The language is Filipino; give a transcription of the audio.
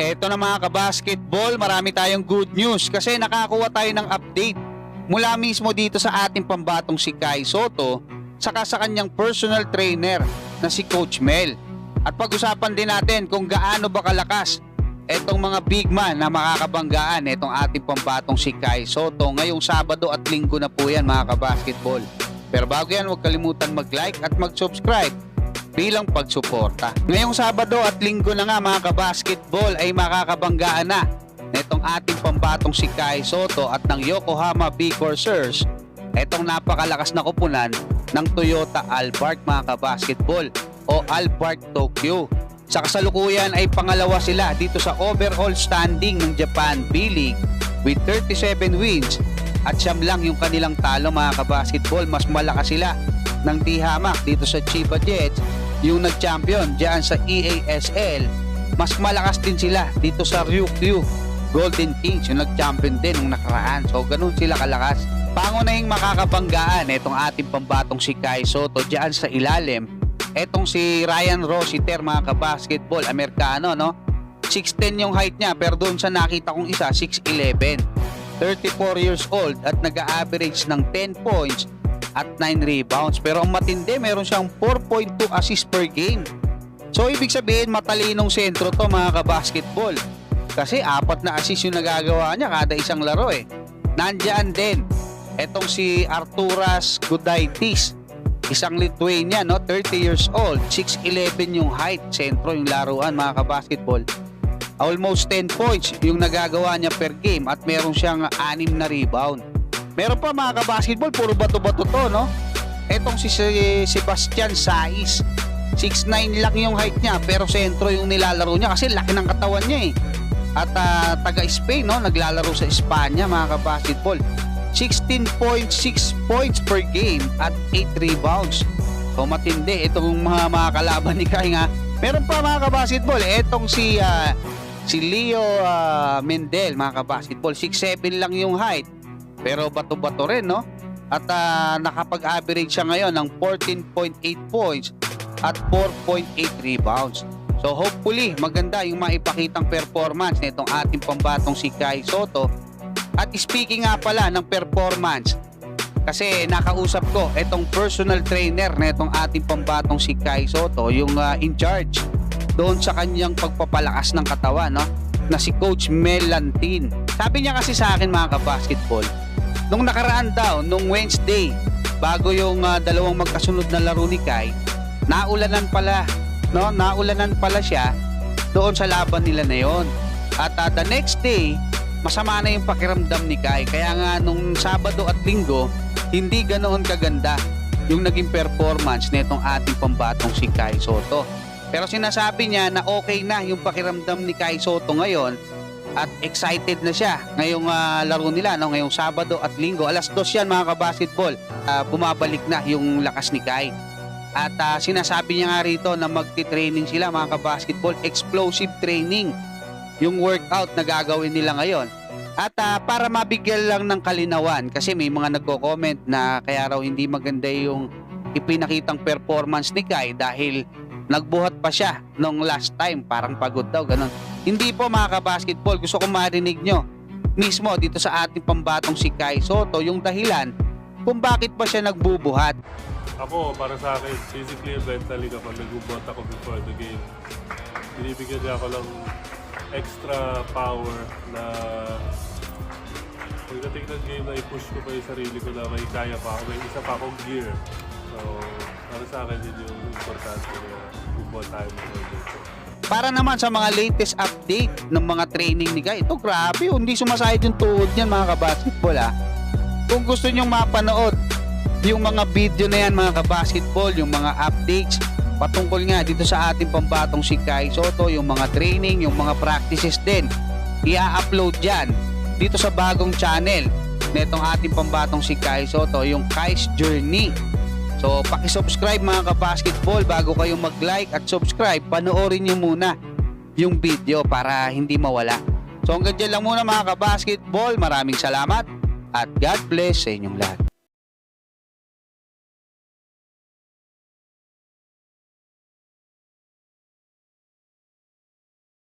Eto na mga kabasketball, marami tayong good news kasi nakakuha tayo ng update mula mismo dito sa ating pambatong si Kai Soto saka sa kanyang personal trainer na si Coach Mel. At pag-usapan din natin kung gaano ba kalakas etong mga big man na makakabanggaan etong ating pambatong si Kai Soto ngayong Sabado at Linggo na po yan mga kabasketball. Pero bago yan, huwag kalimutan mag-like at mag-subscribe bilang pagsuporta. Ngayong Sabado at Linggo na nga mga kabasketball ay makakabanggaan na netong ating pambatong si Kai Soto at ng Yokohama B Corsairs etong napakalakas na kupunan ng Toyota Albark mga kabasketball o Albark Tokyo. Sa kasalukuyan ay pangalawa sila dito sa overall standing ng Japan B-League with 37 wins at siyam lang yung kanilang talo mga kabasketball. Mas malakas sila ng T-Hamak dito sa Chiba Jets yung nag-champion dyan sa EASL. Mas malakas din sila dito sa Ryukyu Golden Kings yung nag-champion din nung nakaraan. So ganun sila kalakas. Pangunahing makakabanggaan itong ating pambatong si Kai Soto dyan sa ilalim. Etong si Ryan Rositer mga kabasketball, Amerikano no? 6'10 yung height niya pero doon sa nakita kong isa 6'11. 34 years old at nag-average ng 10 points at 9 rebounds. Pero ang matindi, meron siyang 4.2 assists per game. So ibig sabihin matalinong sentro to mga kabasketball. Kasi apat na assist yung nagagawa niya kada isang laro eh. Nandyan din etong si Arturas Gudaitis. Isang Lithuanian, no? 30 years old. 6'11 yung height. Sentro yung laruan mga kabasketball. Almost 10 points yung nagagawa niya per game at meron siyang 6 na rebound. Meron pa mga kabasketball, puro bato-bato to, no? Etong si si- Sebastian Saiz. 6'9 lang yung height niya pero sentro yung nilalaro niya kasi laki ng katawan niya eh. At ah, taga Spain no, naglalaro sa Espanya mga kabasketball. 16.6 points per game at 8 rebounds. So matindi itong mga mga kalaban ni Kai nga. Meron pa mga kabasketball, etong si ah, si Leo ah, Mendel mga kabasketball, 6'7 lang yung height. Pero bato-bato rin no. At ah, nakapag-average siya ngayon ng 14.8 points at 4.8 rebounds. So hopefully maganda yung maipakitang performance nitong ating pambatong si Kai Soto. At speaking nga pala ng performance, kasi nakausap ko itong personal trainer nitong ating pambatong si Kai Soto, yung ah, in charge doon sa kanyang pagpapalakas ng katawan, no? na si Coach Mel Lantin. Sabi niya kasi sa akin mga kabasketball, nung nakaraan daw, nung Wednesday, bago yung ah, dalawang magkasunod na laro ni Kai, naulanan pala, no? Naulanan pala siya doon sa laban nila na yon. At ah, the next day, masama na yung pakiramdam ni Kai. Kaya nga nung Sabado at Linggo, hindi ganoon kaganda yung naging performance nitong ating pambatong si Kai Soto. Pero sinasabi niya na okay na yung pakiramdam ni Kai Soto ngayon at excited na siya ngayong ah, laro nila no ngayong Sabado at Linggo. Alas 2 yan mga kabasketball. Ah, bumabalik na yung lakas ni Kai. At ah, sinasabi niya nga rito na magti-training sila mga kabasketball. Explosive training yung workout na gagawin nila ngayon. At ah, para mabigyan lang ng kalinawan kasi may mga nagko-comment na kaya raw hindi maganda yung ipinakitang performance ni Kai dahil nagbuhat pa siya nung last time. Parang pagod daw ganun hindi po mga kabasketball gusto ko marinig nyo mismo dito sa ating pambatong si Kai Soto yung dahilan kung bakit ba siya nagbubuhat Ako, para sa akin, physically and mentally kapag nag-boot ako before the game, binibigyan niya ako ng extra power na pagdating ng game na i-push ko pa yung sarili ko na may kaya pa ako, may isa pa akong gear. So, para sa akin, yun yung importante na football tayo the game. Para naman sa mga latest update ng mga training ni Guy, ito grabe, oh, hindi sumasayad yung tuhod niyan mga kabasketball ha. Kung gusto nyong mapanood yung mga video na yan mga kabasketball, yung mga updates patungkol nga dito sa ating pambatong si Kai Soto, yung mga training, yung mga practices din, i-upload dyan dito sa bagong channel netong ating pambatong si Kai Soto, yung Kai's Journey. So, paki-subscribe mga kabasketball bago kayo mag-like at subscribe, panoorin nyo muna yung video para hindi mawala. So, hanggang dyan lang muna mga kabasketball. Maraming salamat at God bless sa inyong lahat.